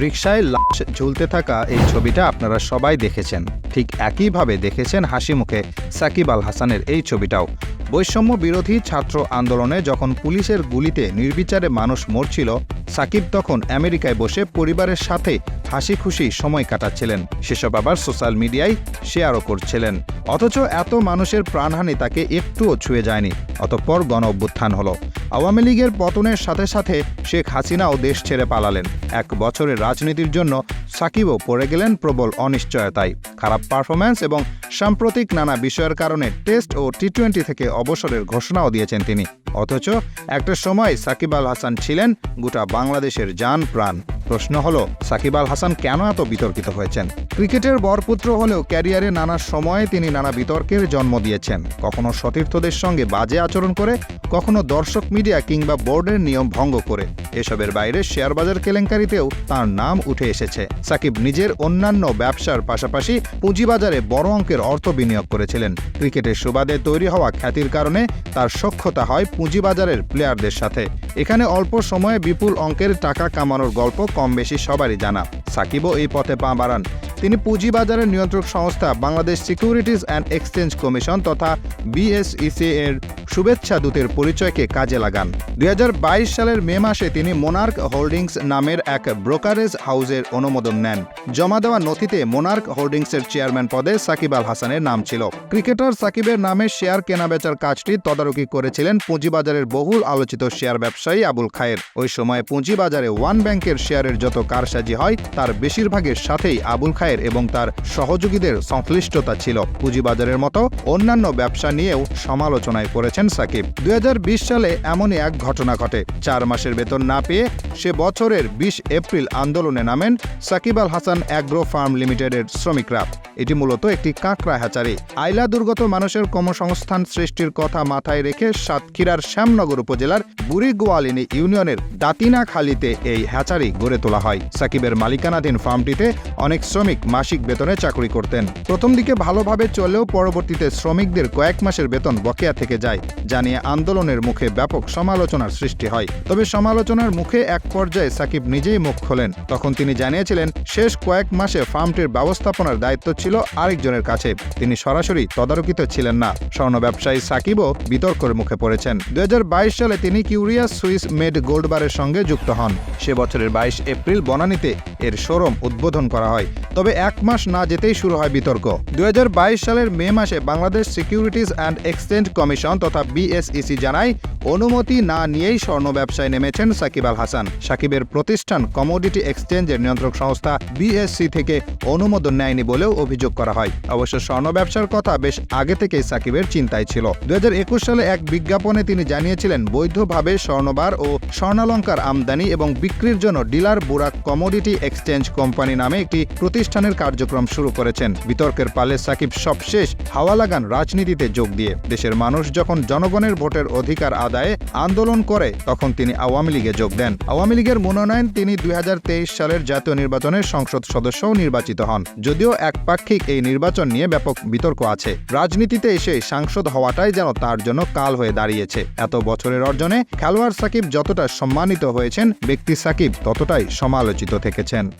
রিকশায় লাশ ঝুলতে থাকা এই ছবিটা আপনারা সবাই দেখেছেন। ঠিক একইভাবে দেখেছেন হাসি মুখে সাকিব আল হাসানের এই ছবিটাও। বৈষম্য বিরোধী ছাত্র আন্দোলনে যখন পুলিশের গুলিতে নির্বিচারে মানুষ মরছিল, সাকিব তখন আমেরিকায় বসে পরিবারের সাথে হাসি খুশি সময় কাটাচ্ছিলেন। সেসব আবার সোশ্যাল মিডিয়ায় শেয়ারও করছিলেন। অথচ এত মানুষের প্রাণহানি তাকে একটুও ছুঁয়ে যায়নি। অতঃপর গণ অভ্যুত্থান হলো। আওয়ামী লীগের পতনের সাথে সাথে শেখ হাসিনাও দেশ ছেড়ে পালালেন। এক বছরের রাজনীতির জন্য সাকিবও পড়ে গেলেন প্রবল অনিশ্চয়তায়। খারাপ পারফরম্যান্স এবং সাম্প্রতিক নানা বিষয়ের কারণে টেস্ট ও টি টোয়েন্টি থেকে অবসরের ঘোষণাও দিয়েছেন তিনি। অথচ একটা সময় সাকিব আল হাসান ছিলেন গোটা বাংলাদেশের যান প্রাণ। প্রশ্ন হলো, সাকিব আল হাসান কেন এত বিতর্কিত হয়েছেন? ক্রিকেটের বরপুত্র হলেও ক্যারিয়ারে নানা সময়ে তিনি নানা বিতর্কের জন্ম দিয়েছেন। কখনো সতীর্থদের সঙ্গে বাজে আচরণ করে, কখনো দর্শক মিডিয়া কিংবা বোর্ডের নিয়ম ভঙ্গ করে। এসবের বাইরে শেয়ার বাজার কেলেঙ্কারিতেও তার নাম উঠে এসেছে। সাকিব নিজের অন্যান্য ব্যবসার পাশাপাশি পুঁজিবাজারে বড় অঙ্কের অর্থ বিনিয়োগ করেছিলেন। ক্রিকেটের সুবাদে তৈরি হওয়া খ্যাতির কারণে তার সক্ষতা হয় পুঁজিবাজারের প্লেয়ারদের সাথে। এখানে অল্প সময়ে বিপুল অঙ্কের টাকা কামানোর গল্প কম বেশি সবারই জানা। সাকিবও এই পথে পা বাড়ান। তিনি পুঁজিবাজারের নিয়ন্ত্রক সংস্থা Bangladesh securities and exchange commission তথা বিএসইসি এর শুভেচ্ছা দূতের পরিচয়কে কাজে লাগান। দুই হাজার বাইশ সালের মে মাসে তিনি মোনার্ক হোল্ডিংস নামের এক ব্রোকারেজ হাউসের অনুমোদন নেন। জমা দেওয়া নথিতে মোনার্ক হোল্ডিংসের চেয়ারম্যান পদে সাকিব আল হাসানের নাম ছিল। ক্রিকেটার সাকিবের নামে শেয়ার কেনাবেচার কাজটি তদারকি করেছিলেন পুঁজিবাজারের বহুল আলোচিত শেয়ার ব্যবসায়ী আবুল খায়ের। ওই সময় পুঁজিবাজারে ওয়ান ব্যাংকের শেয়ারের যত কারসাজি হয়, তার বেশিরভাগের সাথেই আবুল খায়ের এবং তার সহযোগীদের সংশ্লিষ্টতা ছিল। পুঁজিবাজারের মতো অন্যান্য ব্যবসা নিয়েও সমালোচনায় পড়েছেন সাকিব। দুই সালে এমনই এক ঘটনা ঘটে। চার মাসের বেতন না পেয়ে সে বছরের বিশ এপ্রিল আন্দোলনে নামেন সাকিব আল হাসান অ্যাগ্রো ফার্ম লিমিটেডের শ্রমিকরা। এটি মূলত একটি কাঁকড়া হ্যাচারি। আইলা দুর্গত মানুষের কর্মসংস্থান সৃষ্টির কথা মাথায় রেখে সাতক্ষীরার শ্যামনগর উপজেলার বুড়িগোয়ালিনী ইউনিয়নের দাতিনাখালীতে এই হ্যাচারি গড়ে তোলা হয়। সাকিবের মালিকানাধীন ফার্মটিতে অনেক শ্রমিক মাসিক বেতনে চাকরি করতেন। প্রথম দিকে ভালোভাবে চললেও পরবর্তীতে শ্রমিকদের কয়েক মাসের বেতন বকেয়া থেকে যায় জানিয়ে আন্দোলনের মুখে ব্যাপক সমালোচনার সৃষ্টি হয়। তবে সমালোচনার মুখে এক পর্যায়ে সাকিব নিজেই মুখ খোলেন। তখন তিনি জানিয়েছিলেন, শেষ কয়েক মাসে ফার্মটির ব্যবস্থাপনার দায়িত্ব ছিল আরেকজনের কাছে। তিনি সরাসরি তদারকিত ছিলেন না। স্বর্ণ ব্যবসায়ী সাকিবও বিতর্কের মুখে পড়েছেন। দু হাজার বাইশ সালে তিনি কিউরিয়াস সুইস মেড গোল্ডবারের সঙ্গে যুক্ত হন। সে বছরের বাইশ এপ্রিল বনানীতে এর শোরুম উদ্বোধন করা হয়। তবে এক মাস না যেতেই শুরু হয় বিতর্ক। দুই হাজার বাইশ সালের মে মাসে Bangladesh securities and exchange commission তথা বিএসইসি জানায়, অনুমতি না নিয়েই স্বর্ণ ব্যবসায় নেমেছেন সাকিব আল হাসান। সাকিবের প্রতিষ্ঠান কমোডিটি এক্সচেঞ্জের নিয়ন্ত্রক সংস্থা বিএসসি থেকে অনুমোদন নেয়নি বলেও অভিযোগ করা হয়। অবশ্য স্বর্ণ ব্যবসার কথা বেশ আগে থেকেই সাকিবের চিন্তায় ছিল। দুই হাজার একুশ সালে এক বিজ্ঞাপনে তিনি জানিয়েছিলেন, বৈধভাবে স্বর্ণবার ও স্বর্ণালঙ্কার আমদানি এবং বিক্রির জন্য dealer Burak commodity exchange company নামে একটি প্রতিষ্ঠানের কার্যক্রম শুরু করেছেন। বিতর্কের পালে সাকিব সবশেষ হাওয়া লাগান রাজনীতিতে যোগ দিয়ে। দেশের মানুষ যখন জনগণের ভোটের অধিকার আদায়ে আন্দোলন করে, তখন তিনি আওয়ামী লীগে যোগ দেন। আওয়ামী লীগের মনোনয়ন তিনি দুই হাজার তেইশ সালের জাতীয় নির্বাচনে সংসদ সদস্যও নির্বাচিত হন। যদিও একপাক্ষিক এই নির্বাচন নিয়ে ব্যাপক বিতর্ক আছে। রাজনীতিতে এসে সাংসদ হওয়াটাই যেন তার জন্য কাল হয়ে দাঁড়িয়েছে। এত বছরের অর্জনে খেলোয়াড় সাকিব যতটা সম্মানিত হয়েছেন, ব্যক্তি সাকিব ততটাই সমালোচিত থেকেছেন।